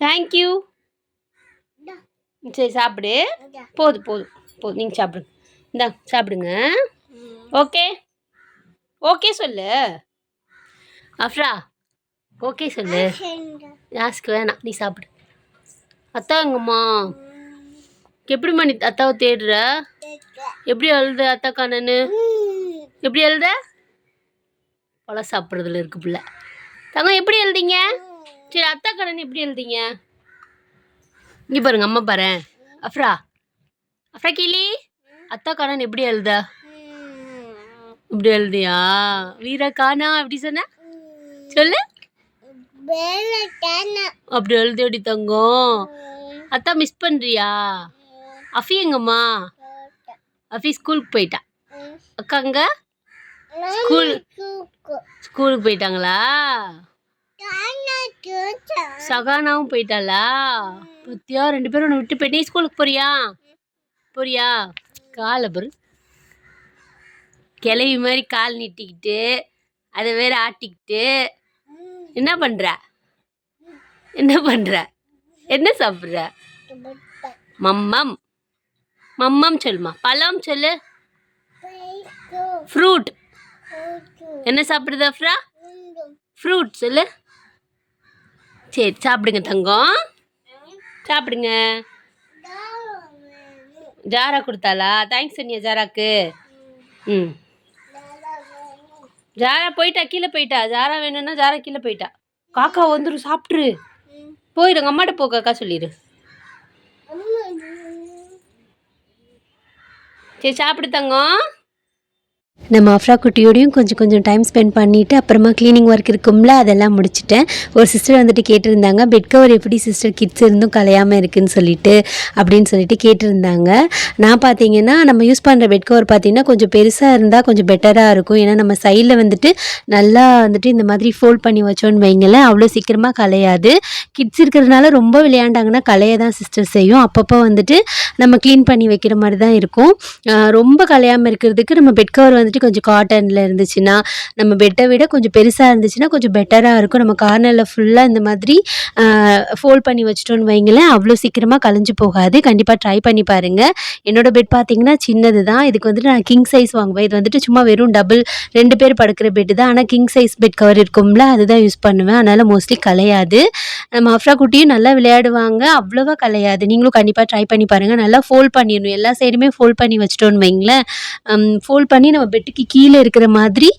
தேங்க்யூ சரி சாப்பிடு போதும் போதும் போதும் நீங்கள் சாப்பிடுங்க இந்தா சாப்பிடுங்க ஓகே ஓகே சொல்லு அஃப்ரா ஓகே சொல்லு யாஸ்க்கு வேணாம் நீ சாப்பிடு அத்தா எங்கம்மா எப்படிம்மா நீ அத்தாவை தேடுற? எப்படி எழுது அத்தா காணன்னு எப்படி எழுத பழம் சாப்பிட்றதுல இருக்கு பிள்ளை. தங்கம் எப்படி எழுதிங்க சரி அத்தா கண்ணன் எப்படி எழுதிங்க இங்கே பாருங்க அம்மா பாரு. அஃப்ரா. அஃப்ரா கிளி. அத்தா கண்ணன் எப்படி எழுத இப்படி எழுதியா வீரா காணா எப்படி சொன்ன? சொல்லு. அப்படி எழுதி அப்படி தங்கம். அத்தா மிஸ் பண்ணுறியா அஃபி எங்கம்மா? அஃபி ஸ்கூலுக்கு போயிட்டா. அக்காங்க ஸ்கூல். ஸ்கூலுக்கு. போயிட்டாங்களா? சகானாவும் போயிட்டாளா? பத்தியா ரெண்டு பேரும் உன்னை விட்டு போயிட்டே ஸ்கூலுக்கு போறியா? போறியா? காலை பாரு. கிளவி மாதிரி கால் நீட்டிக்கிட்டு அதை வேற ஆட்டிக்கிட்டு. என்ன பண்ற? என்ன பண்ற? என்ன சாப்பிட்ற? மம்மம். மம்மம் சொல்லுமா பழம் சொல்லு. ஃப்ரூட் என்ன சாப்பிடுது அஃப்ரா? ஃப்ரூட் சொல்லு. சரி சாப்பிடுங்க தங்கம். சாப்பிடுங்க. ஜாரா கொடுத்தாளா? தேங்க்ஸ் சொன்னியா ஜாராக்கு. ம். ஜாரா போயிட்டா கீழே போயிட்டா? ஜாரா வேணும்னா ஜாரா கீழே போயிட்டா. காக்கா வந்துடும் சாப்பிட்ரு போயிடுங்க அம்மாட்ட போ காக்கா சொல்லிடு சரி சாப்பிடு தங்கம். நம்ம அஃப்ரா குட்டியோடையும் கொஞ்சம் கொஞ்சம் டைம் ஸ்பெண்ட் பண்ணிவிட்டு அப்புறமா க்ளீனிங் ஒர்க் இருக்கும்ல அதெல்லாம் முடிச்சுட்டேன். ஒரு சிஸ்டர் வந்துட்டு கேட்டிருந்தாங்க பெட் கவர் எப்படி சிஸ்டர் கிட்ஸ் இருந்தும் கலையாமல் இருக்குன்னு சொல்லிட்டு அப்படின்னு சொல்லிட்டு கேட்டிருந்தாங்க. நான் பார்த்தீங்கன்னா நம்ம யூஸ் பண்ணுற பெட் கவர் பார்த்தீங்கன்னா கொஞ்சம் பெருசாக இருந்தால் கொஞ்சம் பெட்டராக இருக்கும். ஏன்னா நம்ம சைடில் வந்துட்டு நல்லா வந்துட்டு இந்த மாதிரி ஃபோல்ட் பண்ணி வச்சோன்னு வைங்களேன் அவ்வளோ சீக்கிரமாக கலையாது கிட்ஸ் இருக்கிறதுனால ரொம்ப விளையாண்டாங்கன்னா கலைய தான் சிஸ்டர் செய்யும். அப்பப்போ வந்துட்டு நம்ம க்ளீன் பண்ணி வைக்கிற மாதிரி தான் இருக்கும். ரொம்ப கலையாமல் இருக்கிறதுக்கு நம்ம பெட் கவர் வந்துட்டு கொஞ்சம் காட்டனில் இருந்துச்சுன்னா நம்ம பெட்டை விட கொஞ்சம் பெருசாக இருந்துச்சுன்னா கொஞ்சம் பெட்டராக இருக்கும். நம்ம கார்னரில் ஃபுல்லாக இந்த மாதிரி ஃபோல்ட் பண்ணி வச்சிட்டோன்னு வைங்களேன் அவ்வளோ சீக்கிரமாக கலைஞ்சு போகாது. கண்டிப்பாக ட்ரை பண்ணி பாருங்கள் என்னோட பெட் பார்த்தீங்கன்னா சின்னது தான் இதுக்கு வந்துட்டு நான் கிங் சைஸ் வாங்குவேன். இது வந்துட்டு சும்மா வெறும் டபுள் ரெண்டு பேர் படுக்கிற பெட்டு தான். ஆனால் கிங் சைஸ் பெட் கவர் இருக்கும்ல அதுதான் யூஸ் பண்ணுவேன். அதனால் மோஸ்ட்லி கலையாது. நம்ம அஃப்ரா குட்டியும் நல்லா விளையாடுவாங்க. அவ்வளோவா கலையாது. நீங்களும் கண்டிப்பாக ட்ரை பண்ணி பாருங்கள் நல்லா ஃபோல்ட் பண்ணிடணும். எல்லா சைடுமே ஃபோல்ட் பண்ணி வச்சிட்டோன்னு வைங்களேன். ஃபோல்ட் பண்ணி நம்ம பெட்டுக்கு கீழே இருக்கிற மாதிரி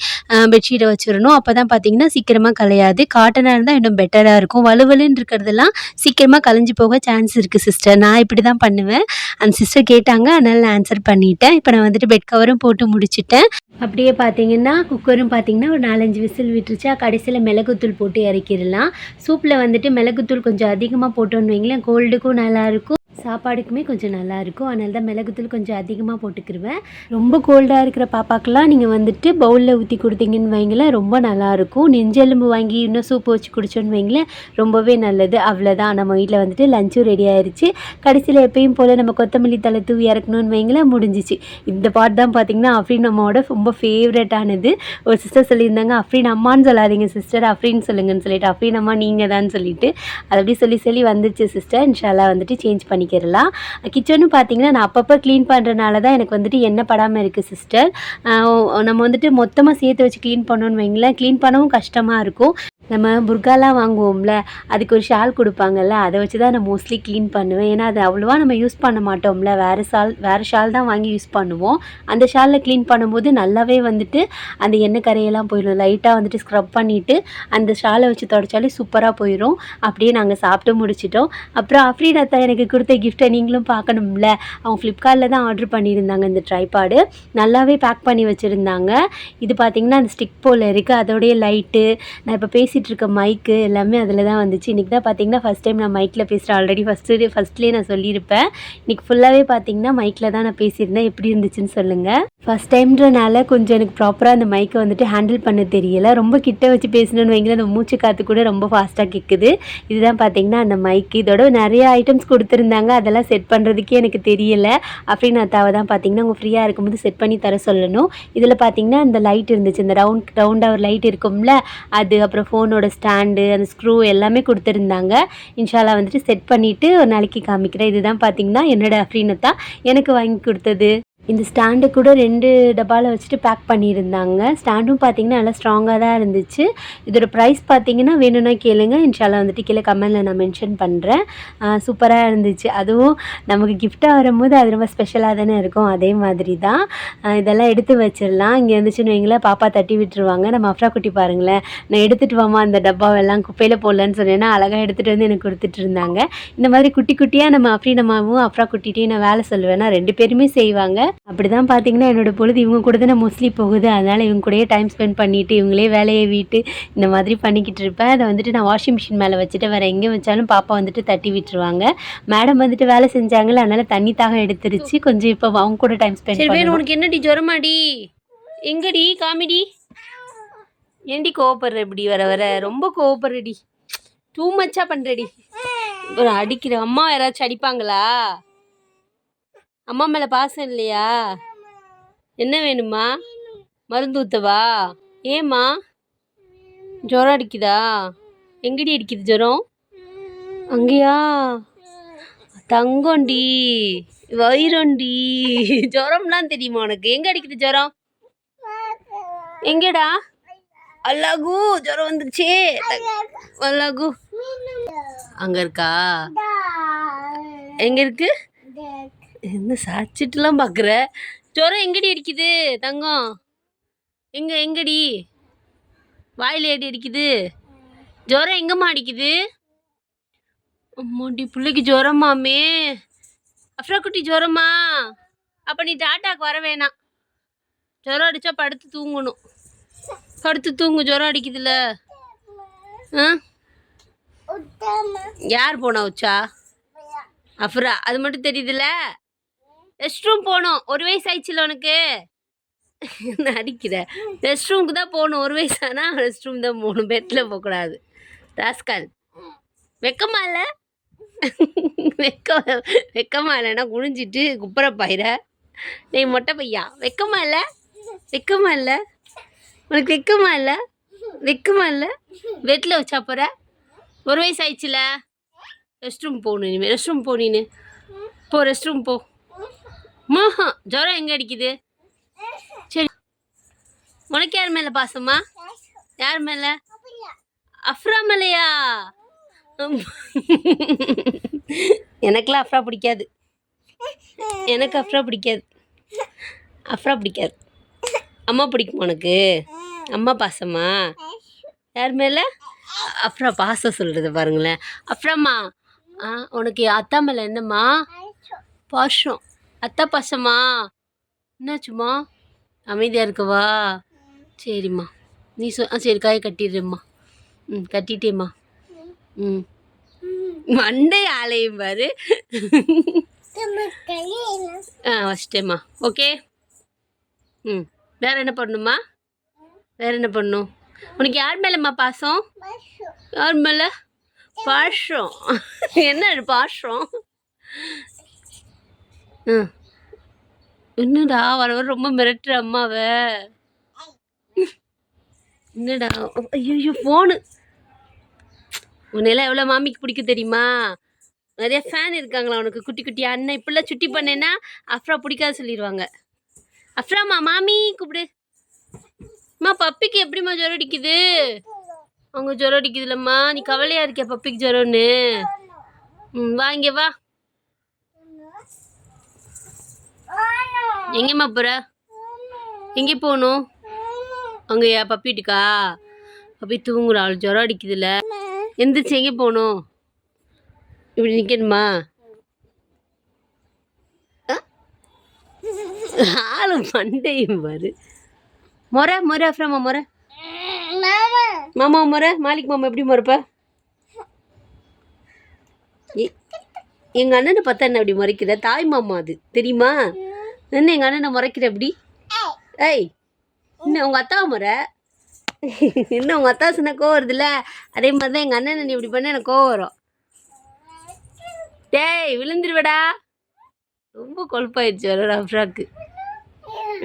பெட்ஷீட்டை வச்சிடணும். அப்போ தான் பார்த்தீங்கன்னா சீக்கிரமாக கலையாது காட்டனாக இருந்தால் இன்னும் பெட்டராக இருக்கும். வலுவலுன்னு இருக்கிறதெல்லாம் சீக்கிரமாக கலைஞ்சு போக சான்ஸ் இருக்குது சிஸ்டர் நான் இப்படி தான் பண்ணுவேன். அந்த சிஸ்டர் கேட்டாங்க. அதனால் நான் ஆன்சர் பண்ணிட்டேன். இப்போ நான் வந்துட்டு பெட் கவரும் போட்டு முடிச்சிட்டேன். அப்படியே பார்த்தீங்கன்னா குக்கரும் பார்த்தீங்கன்னா ஒரு நாலஞ்சு விசில் விட்டுருச்சா. கடைசியில் மிளகுத்தூள் போட்டு இறக்கிடலாம். சூப்பில் வந்துட்டு மிளகுத்தூள் கொஞ்சம் அதிகமாக போட்டோன்னு வைங்களேன். கோல்டுக்கும் நல்லாயிருக்கும். சாப்பாடுக்குமே கொஞ்சம் நல்லாயிருக்கும். அதனால தான் மிளகுத்தூள் கொஞ்சம் அதிகமாக போட்டுக்கிருவேன். ரொம்ப கோல்டாக இருக்கிற பாப்பாக்கெல்லாம் நீங்கள் வந்துட்டு பவுலில் ஊற்றி கொடுத்தீங்கன்னு வைங்களேன் ரொம்ப நல்லாயிருக்கும். நெஞ்செலும்பு வாங்கி இன்னும் சூப்பு வச்சு குடிச்சோன்னு வைங்களேன் ரொம்பவே நல்லது. அவ்வளோதான். நம்ம வீட்டில் வந்துட்டு லஞ்சும் ரெடி ஆயிடுச்சு கடைசியில் எப்பயும் போல் நம்ம கொத்தமல்லி தலை தூவி இறக்கணும்னு வைங்களேன் முடிஞ்சிச்சு. இந்த பாட் தான் பார்த்தீங்கன்னா அஃப்ரீன் அம்மாவோட ரொம்ப ஃபேவரட்டானது ஒரு சிஸ்டர் சொல்லியிருந்தாங்க அஃப்ரீன் அம்மான்னு சொல்லாதீங்க சிஸ்டர் அஃப்ரீன் சொல்லுங்கன்னு சொல்லிட்டு அஃப்ரீன் அம்மா நீங்கள் தான் சொல்லிட்டு. அது அப்படி சொல்லி சொல்லி வந்துச்சு சிஸ்டர் இன்ஷால்லா வந்துட்டு சேஞ்ச் பண்ணி பண்ணிக்கிறலாம் கிச்சனும் பார்த்தீங்கன்னா நான் அப்பப்போ க்ளீன் பண்ணுறனால தான் எனக்கு வந்துட்டு என்ன படாமல் இருக்குது சிஸ்டர் நம்ம வந்துட்டு மொத்தமாக சேர்த்து வச்சு க்ளீன் பண்ணோன்னு வைங்களேன். க்ளீன் பண்ணவும் கஷ்டமாக இருக்கும். நம்ம புர்காலாம் வாங்குவோம்ல அதுக்கு ஒரு ஷால் கொடுப்பாங்கல்ல அதை வச்சு தான் நான் மோஸ்ட்லி க்ளீன் பண்ணுவேன். ஏன்னா அது அவ்வளோவா நம்ம யூஸ் பண்ண மாட்டோம்ல. வேறு ஷால் வேறு ஷால் தான் வாங்கி யூஸ் பண்ணுவோம். அந்த ஷாலில் க்ளீன் பண்ணும்போது நல்லாவே வந்துட்டு அந்த எண்ணெய் கரையெல்லாம் போயிடும். லைட்டாக வந்துட்டு ஸ்க்ரப் பண்ணிவிட்டு அந்த ஷாலை வச்சு தொடச்சாலே சூப்பராக போயிடும் அப்படியே நாங்கள் சாப்பிட்டு முடிச்சிட்டோம். அப்புறம் அஃப்ரீன் அத்தா எனக்கு கொடுத்த கிஃப்ட்டை நீங்களும் பார்க்கணும்ல. அவங்க ஃப்ளிப்கார்ட்டில் தான் ஆர்டர் பண்ணியிருந்தாங்க இந்த ட்ரைபாடு நல்லாவே பேக் பண்ணி வச்சுருந்தாங்க. இது பார்த்திங்கன்னா அந்த ஸ்டிக் போல் இருக்குது அதோடைய லைட்டு நான் இப்போ பேசி பேசிகிட்டு இருக்க மைக்கு எல்லாமே அதில் தான் வந்துச்சு. இன்றைக்கி தான் பார்த்தீங்கன்னா ஃபஸ்ட் டைம் நான் மைக்கில் பேசுகிறேன் ஆல்ரெடி ஃபஸ்ட்டு ஃபஸ்ட்லேயே நான் சொல்லியிருப்பேன். இன்றைக்கி ஃபுல்லாகவே பார்த்தீங்கன்னா மைக்கில் தான் நான் பேசியிருந்தேன். எப்படி இருந்துச்சுன்னு சொல்லுங்கள் ஃபஸ்ட் டைம்ன்றனால கொஞ்சம் எனக்கு ப்ராப்பராக அந்த மைக்கை வந்துட்டு ஹேண்டில் பண்ண தெரியல. ரொம்ப கிட்ட வச்சு பேசணும்னு வைங்களேன் அந்த மூச்சு காற்று கூட ரொம்ப ஃபாஸ்ட்டாக கேட்குது இதுதான் பார்த்தீங்கன்னா அந்த மைக்கு இதோட நிறைய ஐட்டம்ஸ் கொடுத்துருந்தாங்க. அதெல்லாம் செட் பண்ணுறதுக்கே எனக்கு தெரியல. அப்படின்னு அத்தாவை தான் பார்த்தீங்கன்னா உங்கள் ஃப்ரீயாக இருக்கும்போது செட் பண்ணி தர சொல்லணும். இதில் பார்த்தீங்கன்னா இந்த லைட் இருந்துச்சு. இந்த ரவுண்ட் ரவுண்டாக ஒரு லைட் இருக்கும்ல அது அப்புறம் ஃபோன் ஃபோனோட ஸ்டாண்டு அந்த ஸ்க்ரூ எல்லாமே கொடுத்துருந்தாங்க. இன்ஷாலா வந்துட்டு செட் பண்ணிவிட்டு ஒரு நாளைக்கு காமிக்கிறேன். இதுதான் பார்த்தீங்கன்னா என்னோடய அஃப்ரீனத்தா எனக்கு வாங்கி கொடுத்தது. இந்த ஸ்டாண்டு கூட ரெண்டு டப்பாவில் வச்சுட்டு பேக் பண்ணியிருந்தாங்க. ஸ்டாண்டும் பார்த்தீங்கன்னா நல்லா ஸ்ட்ராங்காக தான் இருந்துச்சு. இதோட ப்ரைஸ் பார்த்தீங்கன்னா வேணும்னா கேளுங்க. இன்ஷால்லா வந்துட்டு கீழே கமெண்டில் நான் மென்ஷன் பண்ணுறேன் சூப்பராக இருந்துச்சு. அதுவும் நமக்கு கிஃப்டாக வரும்போது அது ரொம்ப ஸ்பெஷலாக தானே இருக்கும். அதே மாதிரி தான். இதெல்லாம் எடுத்து வச்சிடலாம். இங்கே இருந்துச்சுன்னு வைங்களேன் பாப்பா தட்டி விட்டுருவாங்க. நம்ம அஃப்ரா குட்டி பாருங்களேன். நான் எடுத்துகிட்டு வாமா அந்த டப்பாவெல்லாம் குப்பையில் போடலன்னு சொன்னேன்னா அழகாக எடுத்துகிட்டு வந்து எனக்கு கொடுத்துட்டு இருந்தாங்க. இந்த மாதிரி குட்டி குட்டியாக நம்ம அஃப்ரீனமாவும் அஃப்ரா குட்டிகிட்டையும் நான் வேலை சொல்லுவேன்னா ரெண்டு பேருமே செய்வாங்க. அப்படி தான் பார்த்தீங்கன்னா என்னோட பொழுது இவங்க கூட தான் மோஸ்ட்லி போகுது. அதனால் இவங்க கூடயே டைம் ஸ்பெண்ட் பண்ணிவிட்டு இவங்களே வேலையை வீட்டு இந்த மாதிரி பண்ணிக்கிட்டு இருப்பேன். அதை வந்துட்டு நான் வாஷிங் மிஷின் மேலே வச்சுட்டு வேறு எங்கே வச்சாலும் பாப்பா வந்துட்டு தட்டி விட்டுருவாங்க. மேடம் வந்துட்டு வேலை செஞ்சாங்களே அதனால் தண்ணி தாகம் எடுத்துருச்சு. கொஞ்சம் இப்போ அவங்க கூட டைம் ஸ்பெண்ட் உனக்கு என்னடி ஜுரமாடி? எங்கடி? காமிடி? ஏண்டி கோவப்படுற இப்படி வர வர? ரொம்ப கோவப்படுறடி. டூ மச்சா பண்றடி. ஒரு அடிக்கிற அம்மா யாராச்சும் அடிப்பாங்களா? அம்மா மேலே பாசம் இல்லையா? என்ன வேணுமா மருந்து ஊத்தவா? ஏம்மா? ஜுரம் அடிக்குதா? எங்கடி அடிக்குது ஜுரம்? அங்கேயா? தங்கம்டி வைரம்டி ஜுரம்லாம் தெரியுமா உனக்கு? எங்கே அடிக்குது ஜுரம்? எங்கடா? அல்லாகு ஜுரம் வந்துருச்சே. அல்லாகு அங்கே இருக்கா? எங்கே இருக்கு? என்ன சாச்சிட்டுலாம் பாக்குற? ஜுரம் எங்கடி அடிக்குது தங்கம்? எங்க எங்கடி? வாயில ஏடி அடிக்குது. ஜுரம் எங்கம்மா அடிக்குது? அம்மாடி பிள்ளைக்கு ஜுரமாமே அஃப்ரா குட்டி ஜுரமா அப்போ நீ டாட்டாக்கு வர வேணாம். ஜுரம் அடித்தா படுத்து தூங்கணும். படுத்து தூங்கு ஜுரம் அடிக்குதுல்ல ஆ? யார் போனா உச்சா? அஃப்ரா அது மட்டும் தெரியுதுல்ல ரெஸ்ட் ரூம் போகணும் ஒரு வயசு ஆயிடுச்சுல உனக்கு? என்ன ரெஸ்ட் ரூமுக்கு தான் போகணும். ஒரு வயசு ஆனால் ரெஸ்ட் ரூம் தான் போகணும். பெட்டில் போகக்கூடாது ராஸ்கால் வெக்கமா இல்லை? வெக்க வெக்கமா இல்லைன்னா குனிஞ்சிட்டு குப்புற பயிர. நீ மொட்டை பையா வெக்கமா இல்லை? வெக்கமா இல்லை? உனக்கு வெக்கமா இல்லை? வெக்கமா இல்லை? பெட்டில் வச்சா போகிற ஒரு வயசு ஆயிடுச்சுல? ரெஸ்ட் ரூம் போகணும் இனிமேல் ரெஸ்ட் ரூம் போ போ ரெஸ்ட் ரூம் போ. மாஹா ஜுரம் எங்கே அடிக்குது? சரி. உனக்கு யார் மேலே பாசமா யார் மேலே? அஃப்ரா மேலையா? எனக்கெல்லாம் அஃப்ரா பிடிக்காது. எனக்கு அஃப்ரா பிடிக்காது. அஃப்ரா பிடிக்காது. அம்மா பிடிக்குமா உனக்கு? அம்மா பாசமா யார் மேலே? அஃப்ரா பாசம் சொல்கிறது பாருங்களேன். அஃப்ராம்மா ஆ உனக்கு அத்தா மேலே என்னம்மா? பாஷம் அத்தா என்ன என்னாச்சும்மா? அமைதியாக இருக்கவா? சரிம்மா. நீ சொ ஆ சரி காயை கட்டிடுறேம்மா. ம் கட்டிட்டேம்மா. ம். மண்டை ஆலயம் பாரு. ஆ வச்சிட்டேம்மா. ஓகே? ம். வேற என்ன பண்ணுமா வேற என்ன பண்ணணும்? உனக்கு யார் மேலம்மா பாசம்? யார் மேலே? பாஷம். என்ன பாஷம்? ஆ. என்னடா வர வர ரொம்ப மிரட்டுற அம்மாவை. என்னடா ஐயோ ஃபோனு உன்னையெல்லாம் எவ்வளோ மாமிக்கு பிடிக்க தெரியுமா? நிறைய ஃபேன் இருக்காங்களா உனக்கு குட்டி குட்டி அண்ணன். இப்படிலாம் சுட்டி பண்ணேன்னா அஃப்ரா பிடிக்காது சொல்லிடுவாங்க. அஃப்ராம்மா மாமி கூப்பிடு. அம்மா பப்பிக்கு எப்படிம்மா ஜுரம் அடிக்குது? அவங்க ஜுரம் அடிக்குதுல்லம்மா நீ கவலையாக இருக்கியா பப்பிக்கு ஜுரம்னு? ம் வா இங்கே வா. எங்கேம்மா போகிற எங்கே போகணும்? அங்கேயா? பப்பி வீட்டுக்கா? பப்பி தூங்குறா அவள் ஜுரம் அடிக்குதுல்ல. எந்திரிச்சு எங்கே போகணும்? இப்படி நிற்கணுமா ஆளு மண்டையும் பாரு. முறை முறை அப்புறமா முறை. மாமா முறை. மாலிக் மாமா எப்படி முறைப்ப? எங்கள் அண்ணனை பார்த்தா என்ன அப்படி முறைக்கிற? தாய் மாமா அது. தெரியுமா? என்ன எங்கள் அண்ணனை முறைக்கிற அப்படி? ஏய் இன்னும் உங்கள் அத்தா முறை? இன்னும் உங்கள் அத்தா சொன்ன கோவம் வருதுல்ல? அதே மாதிரி தான் எங்கள் அண்ணனை நீ இப்படி பண்ண எனக்கு கோவம் வரும். டேய் விழுந்துருவடா. ரொம்ப கொழுப்பாயிடுச்சு வர அஃப்ராக்கு.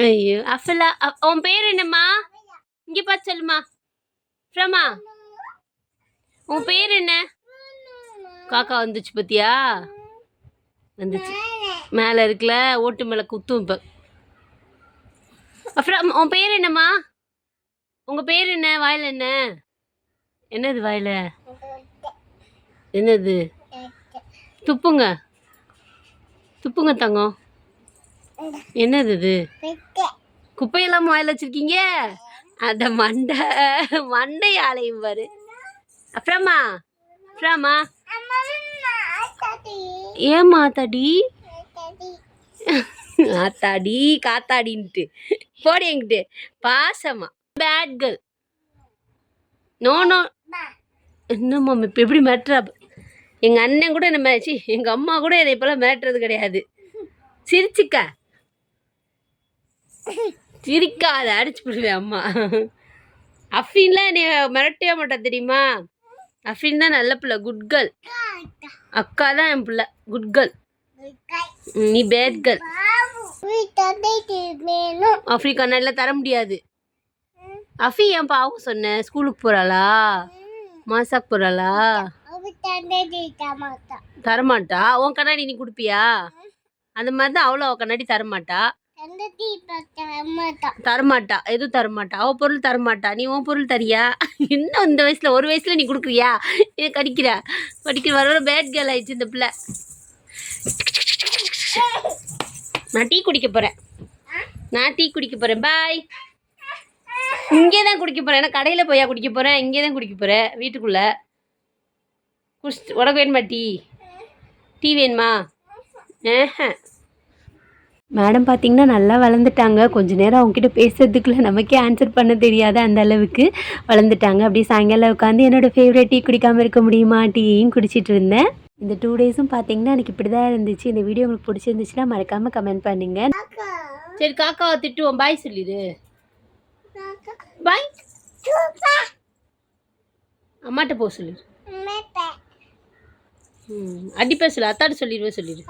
ஐயோ அஃபலா உன் பேர் என்னம்மா? இங்கே பார்த்து சொல்லுமா ஃப்ரமா உன் பேர் என்ன? காக்கா வந்துச்சு பத்தியா? வந்துச்சு. மேலே. இருக்குல்ல ஓட்டு மேலே குத்தும் இப்போ. அப்புறம் உன் பேர் என்னம்மா? உங்கள் பேர் என்ன? வாயில் என்ன? என்னது வாயில்? என்னது? துப்புங்க. துப்புங்க தங்கம். என்னது இது? குப்பையெல்லாம் வாயில் வச்சிருக்கீங்க? அந்த மண்டை. மண்டை ஆலையும் பாரு. அப்புறமா? அப்புறமா? ஏமா ஆத்தாடி? ஆத்தாடி காத்தாடின்ட்டு. போடி என்கிட்ட. பாசமா. பேட் கேர்ள் நோ நோ என்னம்மா இப்போ எப்படி மிரட்டுறா எங்கள் அண்ணன் கூட என்ன சி எங்கள் அம்மா கூட இதை இப்போலாம் மிரட்டுறது கிடையாது. சிரிச்சுக்க. சிரிக்காத அடிச்சு போடுவேன் அம்மா. அஃபின்லாம் நீ மிரட்டவே மாட்டா தெரியுமா? அஃபின் தான் நல்ல பிள்ளை. குட் கேர்ள் அக்கா தான் என் பிள்ளை. குட் கேர்ள் நீ பேட் கேர்ள் ஆஃப்ரிக்கா நல்லா தர முடியாது. அஃபி ஏன் பாவம் சொன்ன? ஸ்கூலுக்கு போகிறாளா மாசாக்கு போகிறாளா தரமாட்டா? உன் கண்ணாடி நீ கொடுப்பியா? அந்த மாதிரி தான் அவ்வளோ கண்ணாடி தரமாட்டா? தரமாட்டா. எதுவும் தரமாட்டா. அவள் பொருள் தரமாட்டா. நீ உன் பொருள் தரியா? இன்னும் இந்த வயசில்? ஒரு வயசில் நீ கொடுக்குறியா? ஏன் கடிக்கிற? படிக்கிற வர பேட் கேர்ள் ஆயிடுச்சு இந்த பிள்ளை. நான் டீ குடிக்க போகிறேன் நான் டீ குடிக்க போகிறேன் பாய் இங்கே தான் குடிக்க போகிறேன் ஏன்னா கடையில் போயா குடிக்க போகிறேன் இங்கே தான் குடிக்க போகிறேன் வீட்டுக்குள்ளே. குடிச்சிட்டு உனக்கு வேணுமா டீ? டீ வேணுமா? ஆஹா. மேடம் பார்த்தீங்கன்னா நல்லா வளர்ந்துட்டாங்க. கொஞ்ச நேரம் அவங்ககிட்ட பேசுறதுக்குள்ள நமக்கே ஆன்சர் பண்ண தெரியாத அந்த அளவுக்கு வளர்ந்துட்டாங்க. அப்படியே சாயங்காலம் உட்காந்து என்னோட ஃபேவரட் டீ குடிக்காமல் இருக்க முடியுமா? டீயும் குடிச்சிட்டு இருந்தேன். இந்த டூ டேஸும் பார்த்தீங்கன்னா எனக்கு இப்படி தான் இருந்துச்சு. இந்த வீடியோ உங்களுக்கு பிடிச்சிருந்துச்சுன்னா மறக்காமல் கமெண்ட் பண்ணுங்கள் சரி காக்காவை திட்டுவோம். பாய் சொல்லிடு. பாய் அம்மாட்ட போக சொல்லிடு. ம் அடிப்பேன் சொல்லு அத்தாட்ட சொல்லிடுவேன் சொல்லிடு.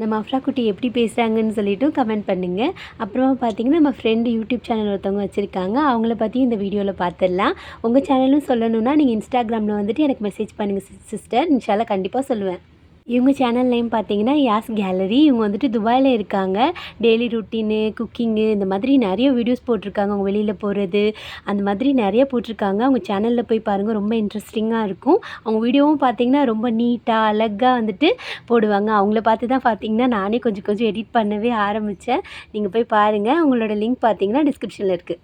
நம்ம அஃப்ரா குட்டி எப்படி பேசுகிறாங்கன்னு சொல்லிட்டு கமெண்ட் பண்ணுங்கள் அப்புறமா பார்த்தீங்கன்னா நம்ம ஃப்ரெண்டு யூடியூப் சேனல் ஒருத்தவங்க வச்சுருக்காங்க. அவங்கள பற்றி இந்த வீடியோவில் பார்த்துடலாம் உங்கள் சேனலும் சொல்லணும்னா நீங்கள் இன்ஸ்டாகிராமில் வந்துட்டு எனக்கு மெசேஜ் பண்ணுங்கள் சிஸ்டர் இன்ஷால்லா கண்டிப்பாக சொல்லுவேன். இவங்க சேனல் நேம் பார்த்தீங்கன்னா யாஸ் கேலரி. இவங்க வந்துட்டு துபாயில் இருக்காங்க. டெய்லி ருட்டீனு குக்கிங்கு இந்த மாதிரி நிறைய வீடியோஸ் போட்டிருக்காங்க. அவங்க வெளியில் போகிறது அந்த மாதிரி நிறைய போட்டிருக்காங்க. அவங்க சேனலில் போய் பாருங்கள் ரொம்ப இன்ட்ரெஸ்டிங்காக இருக்கும். அவங்க வீடியோவும் பார்த்தீங்கன்னா ரொம்ப நீட்டாக அழகாக வந்துட்டு போடுவாங்க. அவங்கள பார்த்து தான் பார்த்தீங்கன்னா நானே கொஞ்சம் கொஞ்சம் எடிட் பண்ணவே ஆரம்பித்தேன் நீங்கள் போய் பாருங்கள் அவங்களோட லிங்க் பார்த்தீங்கன்னா டிஸ்கிரிப்ஷனில் இருக்குது